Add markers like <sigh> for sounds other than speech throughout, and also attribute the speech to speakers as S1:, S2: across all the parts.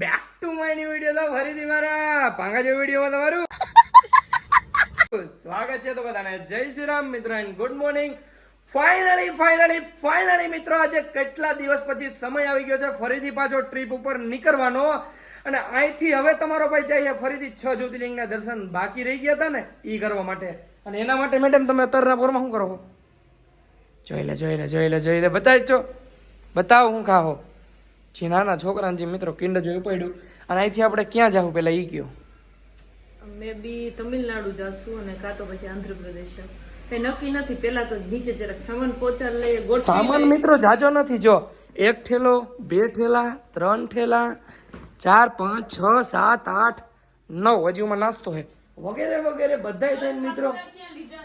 S1: Back to my new video તો ફરીથી મારા પાંગા જેવો વિડીયોમાં તમારું સ્વાગત છે તો બધાને. જય શ્રી રામ મિત્રો and good morning finally finally finally મિત્રો, આજે કેટલા દિવસ પછી સમય આવી ગયો છે? ફરીથી પાછો ટ્રીપ ઉપર નીકળવાનો. અને અહીંથી હવે તમારો ભાઈ જઈએ ફરીથી છ જ્યોતિર્લિંગના દર્શન બાકી રહી ગયા હતા ને એ કરવા માટે. અને એના માટે મેડમ તમે અત્યારના પોરમાં શું કરો જોઈ લે જોઈ લે જોઈ લે જોઈ લે. બતાવી છો. બતાવો, હું ખાહો. જે નાના છોકરાને જે મિત્રો કિંડ જોયું પડ્યું. અને અહીંથી આપણે ક્યાં જાવું પેલા ઈ કયો?
S2: મે બી તમિલનાડુ જાશું અને કાં તો પછી આંધ્રપ્રદેશ. કઈ નક્કી નથી પેલા તો નીચે જરાક સામાન પહોંચાડ લઈએ
S1: સામાન મિત્રો જાજો નથી જો. એક ઠેલો બે ઠેલા ત્રણ ઠેલા ચાર પાંચ છ સાત આઠ નવ. હજી ઉમાં નાસ્તો છે વગેરે વગેરે બધા થઈને મિત્રો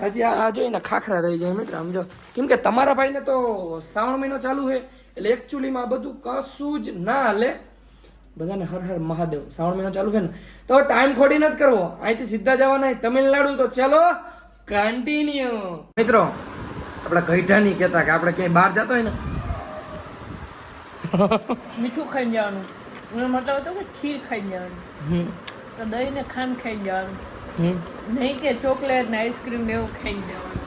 S1: હજી આ આ જોઈને ખાખરા રહી જાય મિત્રો. સમજો કેમ કે તમારા ભાઈને તો શ્રાવણ મહિનો ચાલુ છે એટલે એકચ્યુઅલીમાં આ બધું કશું જ ના હાલે. બધાને હર હર મહાદેવ. શ્રાવણ મહિનો ચાલુ છે ને. તો ટાઈમ ખોટી નથી કરવો. અહીંથી સીધા જવાના તમિલનાડુ તો ચલો કન્ટિન્યુ મિત્રો આપણા ગઈઢા નહીં કહેતા કે આપણે ક્યાંય બહાર જતો હોય ને.
S2: મીઠું ખાઈ જવાનું. એનો મતલબ હતો કે ખીર ખાઈ જવાનું.
S1: હમ,
S2: તો દહીં ને ખાંડ ખાઈ જવાનું. નહીં કે ચોકલેટ ને આઈસ્ક્રીમ ને એવું ખાઈ જવાનું.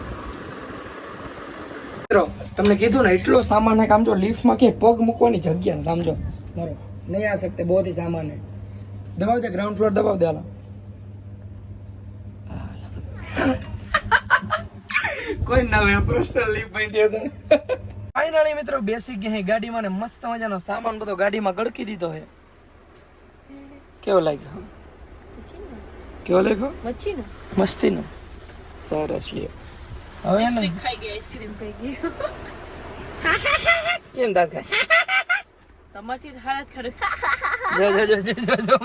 S1: મિત્રો તમને કીધું ને એટલો સામાન કામ જો લિફ્ટમાં કે પગ મૂકવાની જગ્યા કામ જો મારો નહીં આ શકતે બહુ સામાન હે દબાવ દે ગ્રાઉન્ડ ફ્લોર દબાવ દે કોઈ નવે પર્સનલ લિફ્ટ ભાઈ દે તો. ફાઇનલી મિત્રો બેસી ગયા ગાડીમાં ને મસ્ત મજાનો સામાન બધો ગાડીમાં ગડકી દીધો હે કેવો લાગ્યો? કેવો લાગ્યો? મસ્તીનો. સરસ લ્યો. હવે એને
S2: ખાઈ ગઈ આઈસ્ક્રીમ ખાઈ ગઈ. <laughs>
S1: કેમ દાંત ખાય?
S2: તમારથી હાલત ખરે. <laughs>
S1: જો જો જો જો જો જો.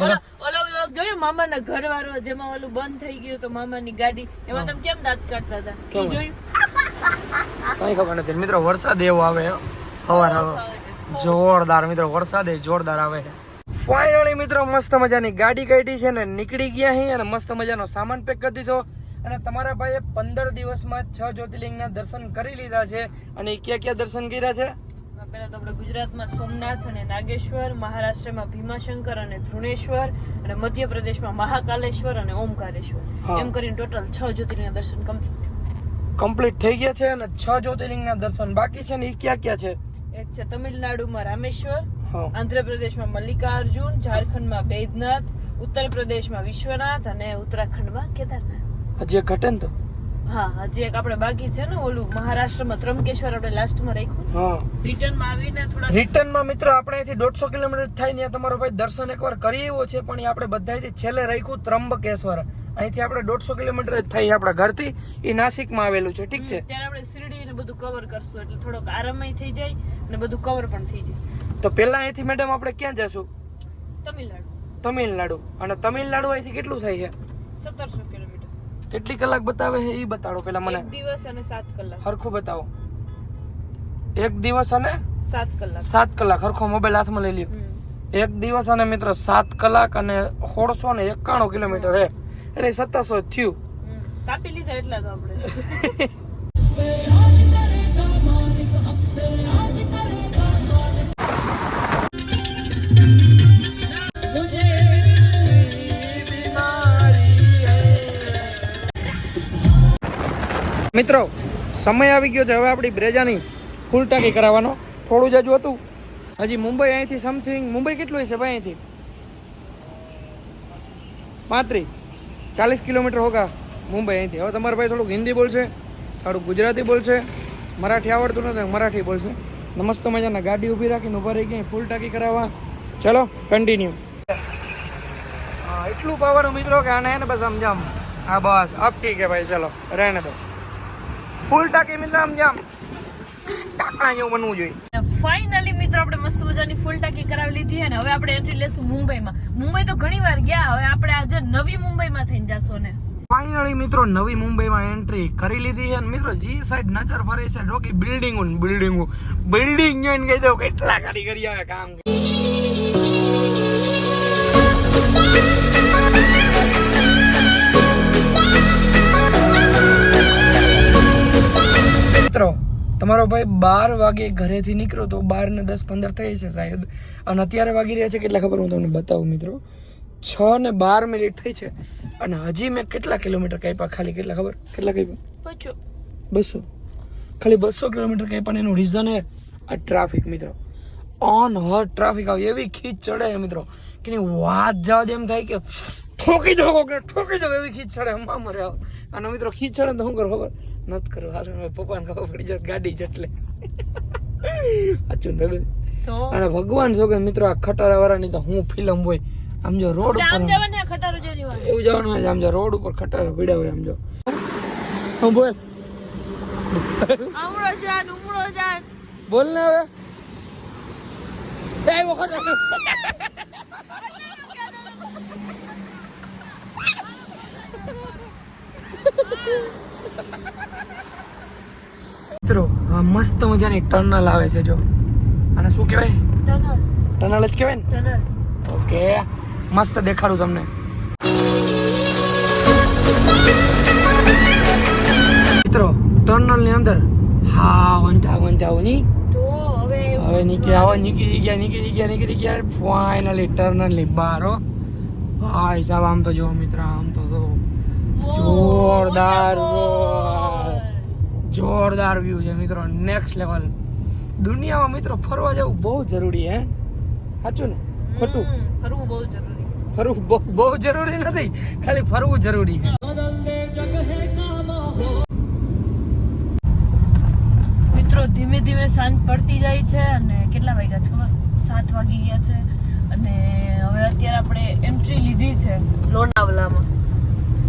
S2: ઓલો ઓલો ગયો મામાના ઘર વાળો જેમાં ઓલું બંધ થઈ ગયું તો મામાની ગાડી. એમાં તમે કેમ દાંત કાઢતા હતા? કે જોયું?
S1: કઈ ખબર નથી. મિત્રો વરસાદ એવો આવે હો. હવાર આવે. જોરદાર મિત્રો વરસાદ એ જોરદાર આવે ફાઇનલી મિત્રો મસ્ત મજાની ગાડી કાઢી છે ને નીકળી ગયા અહીં અને મસ્ત મજાનો સામાન પેક કરી દીધો. અને તમારા ભાઈએ પંદર દિવસમાં છ જ્યોતિર્લિંગના દર્શન કરી લીધા છે. અને ક્યાં ક્યાં દર્શન કર્યા છે?
S2: પહેલાં તો આપણે ગુજરાતમાં સોમનાથ અને નાગેશ્વર મહારાષ્ટ્રમાં ભીમાશંકર અને ધ્રુણેશ્વર અને મધ્યપ્રદેશમાં મહાકાલેશ્વર અને ઓમકારેશ્વર. એમ કરીને ટોટલ છ જ્યોતિર્લિંગના દર્શન કમ્પ્લીટ.
S1: કમ્પ્લીટ થઈ ગયા છે અને છ જ્યોતિર્લિંગના દર્શન બાકી છે ને એ ક્યાં ક્યાં છે?
S2: એક છે તમિલનાડુમાં રામેશ્વર આંધ્રપ્રદેશમાં મલ્લિકાર્જુન ઝારખંડમાં બૈદ્યનાથ ઉત્તર પ્રદેશમાં વિશ્વનાથ અને ઉત્તરાખંડમાં કેદારનાથ.
S1: હજી એક ઘટે ને તો?
S2: હા હજી એક આપણે બાકી છે ને ઓલું મહારાષ્ટ્રમાં ત્રંબકેશ્વર આપણે લાસ્ટમાં રાખ્યું.
S1: હા.
S2: રિટર્નમાં આવીને થોડા
S1: રિટર્નમાં મિત્રો આપણે અહીંથી દોઢસો કિલોમીટર થાય ત્યાં તમારો ભાઈ દર્શન એકવાર કરી એવો છે પણ એ આપણે બધાથી છેલ્લે રાખ્યું ત્રંબકેશ્વર. અહીંથી આપણે દોઢસો કિલોમીટર જ થઈ આપણા ઘરથી એ નાસિકમાં આવેલું છે ઠીક છે?
S2: ત્યારે આપણે શિરડી ને બધું કવર કરશું એટલે થોડોક આરામય થઈ જાય અને બધું કવર પણ થઈ જાય.
S1: તો પહેલા અહીંથી મેડમ આપણે ક્યાં જશું?
S2: તમિલનાડુ.
S1: તમિલનાડુ. અને તમિલનાડુ અહીંથી કેટલું થાય છે?
S2: સત્તરસો કિલોમીટર
S1: કેટલી કલાક બતાવે છે? એ બતાડો પેલા મને.
S2: એક દિવસ અને સાત કલાક.
S1: હરખું બતાવો. એક દિવસ અને
S2: સાત કલાક.
S1: સાત કલાક. હરખો મોબાઈલ હાથમાં લઈ લ્યો. એક દિવસ અને મિત્ર સાત કલાક અને સોળસો ને એકાણું કિલોમીટર હે એટલે સત્તરસો થયું.
S2: કાપી લીધા એટલા તો આપણે. <laughs>
S1: મિત્રો, સમય આવી ગયો છે. હવે આપણી બ્રેજાની ફૂલ ટાંકી કરાવવાનો. થોડું જ હજુ હતું. હજી મુંબઈ અહીંથી સમથિંગ મુંબઈ કેટલું હશે ભાઈ અહીંથી? પાંત્રીસ. ચાલીસ કિલોમીટર હોગા મુંબઈ અહીંથી. હવે તમારા ભાઈ થોડુંક હિન્દી બોલશે, થોડુંક ગુજરાતી બોલશે, મરાઠી આવડતું નથી, મરાઠી બોલશે. નમસ્તે મજાના. ગાડી ઊભી રાખીને ઊભા રહી ગઈ ફૂલ ટાંકી કરાવવા. ચલો કન્ટિન્યુ એટલું પાવર મિત્રો કે આને બસ સમજામ હા, બસ. ઠીક હે ભાઈ, ચલો. રહેને દો ફૂલ ટાંકી મિત્ર સમજામ ટાકણા જેવું બનવું જોઈએ.
S2: ફાઇનલી મિત્રો આપણે મસ્ત મજાની ફૂલ ટાંકી કરાવી લીધી છે ને હવે આપણે એન્ટ્રી લેશું મુંબઈમાં. મુંબઈ તો ઘણી વાર ગયા હવે આપણે આજે નવી મુંબઈમાં થઈને જશું ને.
S1: ફાઇનલી મિત્રો નવી મુંબઈમાં એન્ટ્રી કરી લીધી છે મિત્રો જે સાઈડ નજર ફરે છે ડોકી બિલ્ડિંગો બિલ્ડિંગો. બિલ્ડિંગ જોઈને કહી દઉં કેટલા કારીગરી આવે કામ. મિત્રો તમારો ભાઈ બાર વાગે ઘરેથી નીકળ્યો તો બારને દસ પંદર થઈ છે સાહેબ. અને અત્યારે વાગી રહ્યા છે કેટલા ખબર હું તમને બતાવું મિત્રો. છ ને બાર મિનિટ થઈ છે અને હજી મેં કેટલા કિલોમીટર કાપ્યા ખાલી કેટલા ખબર? કેટલા કાપ્યા? બસો. ખાલી બસો કિલોમીટર કાપ્યા એનું રીઝન હે આ ટ્રાફિક મિત્રો. ઓન હર ટ્રાફિક આવે એવી ખીચ ચડે મિત્રો. કે વાત જવા દે એમ થાય કે ઠોકી દો કોકને ઠોકી દો એવી ખીચ ચડે એમ મરે આવે. અને મિત્રો ખીચ ચડે તો શું કરો ખબર? કરવું. હાલ હવે પપ્પાને ખબર પડી જાય ગાડી જટલે. અચુન ભાઈ અને ભગવાન કે મિત્રો આ ખટારા વાળાની તો હું ફિલ્મ હોય. આમ જો રોડ ઉપર
S2: આમ જવાનું ખટારો જેની વાત
S1: એવું જવાનું હોય આમ જો રોડ ઉપર ખટારા પડ્યા હોય આમ જો. હું બોલ.
S2: આમળો જાન ઉમળો જાન.
S1: બોલ ને હવે. એ વખત મિત્રો આ મસ્ત મજાની ટનલ આવે છે જો. અને શું કહેવાય?
S2: ટનલ.
S1: ટનલ જ કહેવાય ને?
S2: ટનલ.
S1: ઓકે. મસ્ત દેખાડું તમને. મિત્રો ટનલની અંદર હા વંચા
S2: વંચાવની. હવે
S1: હવે નીકળી આવો નીકળી ગયા નીકળી ગયા નીકળી ગયા ફાઇનલી ટર્નલ બારો ભાઈ સાહેબ આમ તો જો મિત્ર આમ તો જોરદાર. જોરદાર વ્યૂ છે મિત્રો નેક્સ્ટ લેવલ દુનિયામાં મિત્રો ફરવા જવું બહુ જરૂરી હે. સાચું ને? ખોટું?
S2: ફરવું બહુ જરૂરી.
S1: ફરવું બહુ જરૂરી નથી ખાલી ફરવું જરૂરી છે.
S2: મિત્રો ધીમે ધીમે સાંજ પડતી જાય છે અને કેટલા વાગ્યા છે ખબર? સાત વાગી ગયા છે અને હવે અત્યારે આપણે એન્ટ્રી લીધી છે લોનાવલામાં.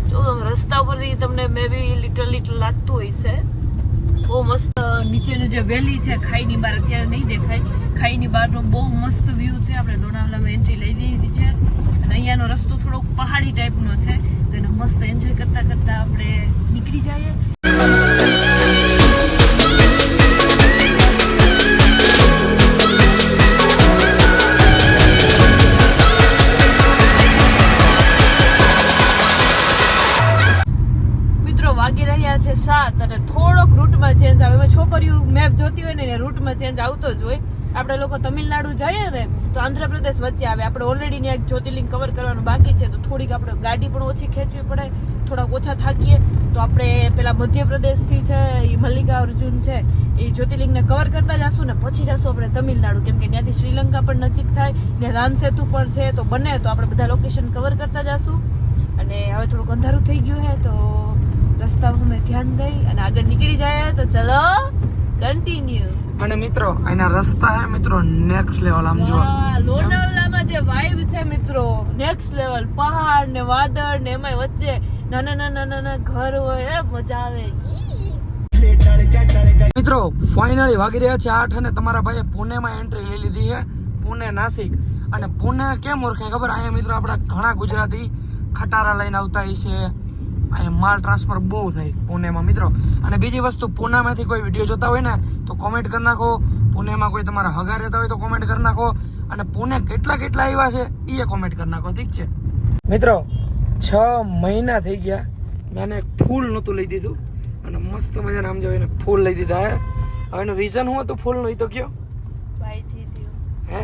S2: જો રસ્તા ઉપરથી તમને મે બી લિટલ લિટલ લાગતું હોય છે બહુ મસ્ત નીચેનું જે વેલી છે, ખાઈની બહાર અત્યારે નહીં દેખાય. ખાઈની બહારનો બહુ મસ્ત વ્યૂ છે. આપણે લોનાવલામાં એન્ટ્રી લઈ લીધી છે. અને અહીંયાનો રસ્તો થોડોક પહાડી ટાઈપનો છે. તો એને મસ્ત એન્જોય કરતાં કરતાં આપણે નીકળી જઈએ. રહ્યા સાત અને થોડોક રૂટમાં ચેન્જ આવે. એમાં છોકરીઓ મેપ જોતી હોય ને રૂટમાં ચેન્જ આવતો જ હોય. આપણે લોકો તમિલનાડુ જઈએ ને, તો આંધ્રપ્રદેશ વચ્ચે આવે. આપણે ઓલરેડી ત્યાં એક જ્યોતિર્લિંગ કવર કરવાનું બાકી છે, તો થોડીક આપણે ગાડી પણ ઓછી ખેંચવી પડે, થોડાક ઓછા થાકીએ. તો આપણે પેલા મધ્યપ્રદેશથી છે એ મલ્લિકા અર્જુન છે એ જ્યોતિર્લિંગને કવર કરતા જશું ને, પછી જશું આપણે તમિલનાડુ. કેમ કે ત્યાંથી શ્રીલંકા પણ નજીક થાય, ને રામસેતુ પણ છે, તો બને તો આપણે બધા લોકેશન કવર કરતા જશું. અને હવે થોડુંક અંધારું થઈ ગયું છે તો રસ્તામાં અમે ધ્યાન દઈ અને આગળ નીકળી જાય તો ચલો કન્ટિન્યુ
S1: અને મિત્રો એના રસ્તા હે મિત્રો નેક્સ્ટ લેવલ આમ જો
S2: લોનાવલામાં જે વાઇબ છે મિત્રો નેક્સ્ટ લેવલ પહાડ ને વાદળ ને એમાંય વચ્ચે નાના નાના નાના ઘર હોય એ મજા આવે.
S1: મિત્રો ફાઇનલી વાગી રહ્યા છે આઠ અને તમારા ભાઈએ પુણેમાં એન્ટ્રી લઈ લીધી છે પુણે નાસિક. અને પુણે કેમ ઓળખાય ખબર? અહીંયા મિત્રો આપણા ઘણા ગુજરાતી ખટારા લઈને આવતા છે. અહીંયા માલ ટ્રાન્સફર બહુ થાય પુણેમાં મિત્રો. અને બીજી વસ્તુ પુનામાંથી કોઈ વીડિયો જોતા હોય ને તો કોમેન્ટ કરી નાખો. પુણેમાં કોઈ તમારા હગા રહેતા હોય તો કોમેન્ટ કરી નાખો. અને પુણે કેટલા કેટલા આવ્યા છે એ કોમેન્ટ કરી નાખો ઠીક છે? મિત્રો છ મહિના થઈ ગયા. મેં એને ફૂલ નહોતું લઈ દીધું. અને મસ્ત મજાના આમ જોઈને ફૂલ લઈ દીધા હે. હવે એનું રીઝન શું હતું ફૂલનું એ તો કયો? હે?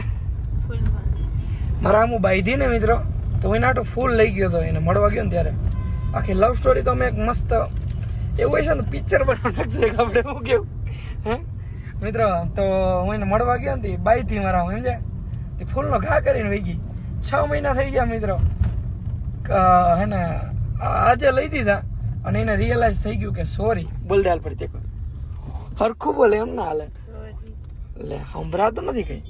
S1: મારા આમ બાંધી ને મિત્રો તો એના ફૂલ લઈ ગયો હતો એને મળવા ગયો ને ત્યારે. આખી લવ સ્ટોરી તો અમે એક મસ્ત એવું હોય છે ને પિક્ચર બનાવી નાખશું એક આપણે હું કેવું? હે? મિત્રો તો હું એને મળવા ગયો ને બાઈથી મારા હું સમજે તે ફૂલનો ઘા કરીને વહી ગઈ. છ મહિના થઈ ગયા મિત્રો. હે ને આજે લઈ દીધા અને એને રિયલાઇઝ થઈ ગયું કે સોરી બોલ દાલ પર તે સરખું બોલે એમ ના હાલે. એટલે સંભળાતું નથી કઈ?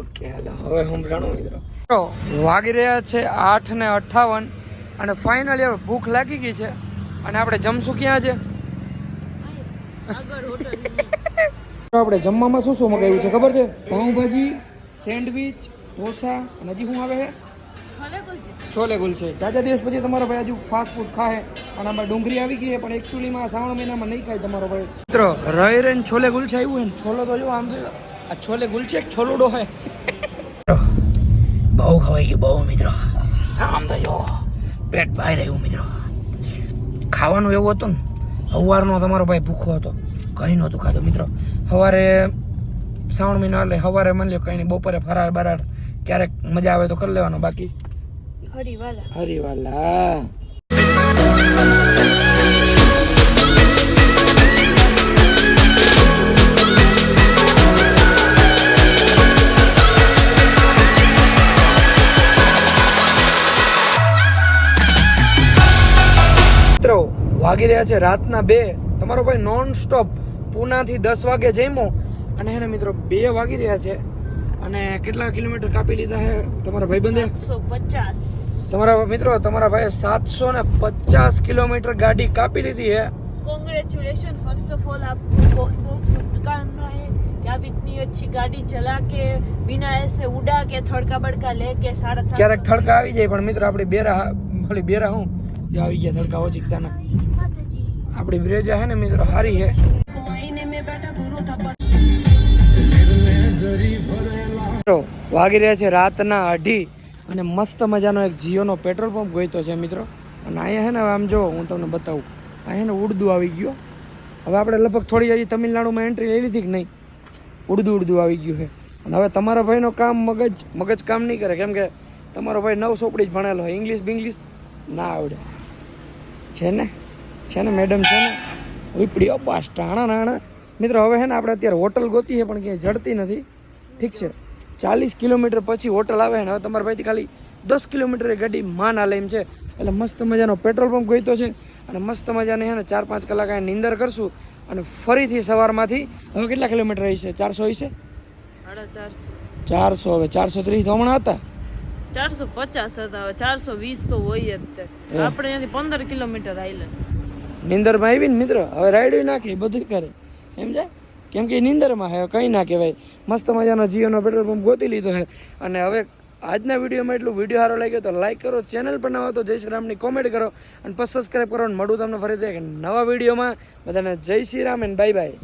S1: ઓકે હાલો હવે સંભળાણું મિત્રો. વાગી રહ્યા છે આઠ ને અઠાવન. અને ફાઇનલી હવે ભૂખ લાગી ગઈ છે. અને આપણે જમશું ક્યાં છે? આપણે જમવામાં શું શું મગાવ્યું છે, ખબર છે? પાઉંભાજી, સેન્ડવિચ, ઢોસા, અને હજી શું આવે છે? છોલે ગુલ કુલચે જાજા દિવસ પછી તમારો ભાઈ હજુ ફાસ્ટ ફૂડ ખાય અને આમાં ડુંગળી આવી ગઈ છે, પણ એકચ્યુઅલીમાં શ્રાવણ મહિનામાં નહીં ખાય તમારો ભાઈ. મિત્રો રહી રહીને છોલે કુલચે આવ્યું હોય ને, છોલો તો જો આમ આ છોલે ગુલ છે છોલુડો હોય? બહુ ખવાઈ ગયું, બહુ મિત્રો. આમ તો જો. પેટ ભાઈ રહ્યું મિત્રો. ખાવાનું એવું હતું ને સવારનો તમારો ભાઈ ભૂખો હતો. કંઈ નહોતું ખાધું મિત્રો. સવારે શ્રાવણ મહિનો એટલે સવારે માની લો કંઈ નહીં બપોરે ફરાર બરાર ક્યારેક મજા આવે તો કરી લેવાનો બાકી.
S2: હરી વાલા
S1: હરીવાલા. વાગી રહ્યા છે રાતના બે તમારો ભાઈ નોન સ્ટોપ પૂનાથી દસ વાગે જમ્યો અને હે ને મિત્રો બે વાગી રહ્યા છે અને કેટલા કિલોમીટર કાપી લીધા છે તમારા ભાઈબંધે
S2: સો પચાસ
S1: તમારા મિત્રો તમારા ભાઈએ સાતસો ને પચાસ કિલોમીટર ગાડી કાપી લીધી છે
S2: कॉन्ग्रेचुलेशन फर्स्ट ऑफ ऑल आपको बहुत बहुत शुभकामनाएं कि आप इतनी अच्छी गाड़ी चला के बिना ऐसे उड़ा के थड़का बड़का लेके साढ़े सात
S1: ક્યારેક થડકા આવી જાય પણ મિત્રો આપણી બેરા ભલે બેરા હું જો આવી ગયા તડકા ઓચિકતાના આપણી બ્રેજા હે ને મિત્ર, હારી હે. વાગી રહ્યા છે રાતના અઢી અને મસ્ત મજાનો એક જીઓનો પેટ્રોલ પંપ ગોઈતો છે મિત્રો. અને અહીંયા હે ને આમ જો હું તમને બતાવું. અહીંયા ને ઉર્દુ આવી ગયો. હવે આપણે લગભગ થોડી હજી તમિલનાડુમાં એન્ટ્રી લઈ લીધી કે નહીં? ઉર્દુ ઉર્દુ આવી ગયું છે. અને હવે તમારા ભાઈનો કામ મગજ મગજ કામ નહીં કરે. કેમ કે તમારો ભાઈ નવ સોપડી જ ભણેલો હોય. ઇંગ્લિશ બિંગ્લિશ ના આવડે. છે ને? છે ને મેડમ છે ને? રીપડીઓ બાસ ટાણા નાણા. મિત્રો હવે છે ને આપણે અત્યારે હોટલ ગોતી છે પણ ક્યાંય જડતી નથી. ઠીક છે? ચાલીસ કિલોમીટર પછી હોટલ આવે ને હવે તમારા ભાઈથી ખાલી દસ કિલોમીટર એ ગાડી માન હાલે એમ છે. એટલે મસ્ત મજાનો પેટ્રોલ પંપ ગોઈતો છે. અને મસ્ત મજાને છે ને ચાર પાંચ કલાક અહીંયા નીંદર કરશું અને ફરીથી સવારમાંથી હવે કેટલા કિલોમીટર હશે? ચારસો હશે?
S2: ચારસો.
S1: હવે ચારસો ત્રીસ હમણાં હતા.
S2: ચારસો પચાસ હતા ચારસો વીસ તો હોય જ તે. આપણે અહીંયાથી પંદર કિલોમીટર આવેલા
S1: નિંદરમાં આવી ને મિત્ર? હવે રાઈડ નાખે બધું કરે. છે કેમ કે નિંદરમાં નીંદરમાં હે કંઈ ના કહેવાય. મસ્ત મજાનો જીઓનો પેટ્રોલ પંપ ગોતી લીધો છે અને હવે આજના વિડીયોમાં એટલું વીડિયો સારો લાગ્યો તો લાઈક કરો ચેનલ પર નવા તો જય શ્રી રામની કોમેન્ટ કરો અને પછી સબસ્ક્રાઈબ કરો અને મળું તમને ફરીથી એક નવા વિડીયોમાં. બધાને જય Shri Ram and bye bye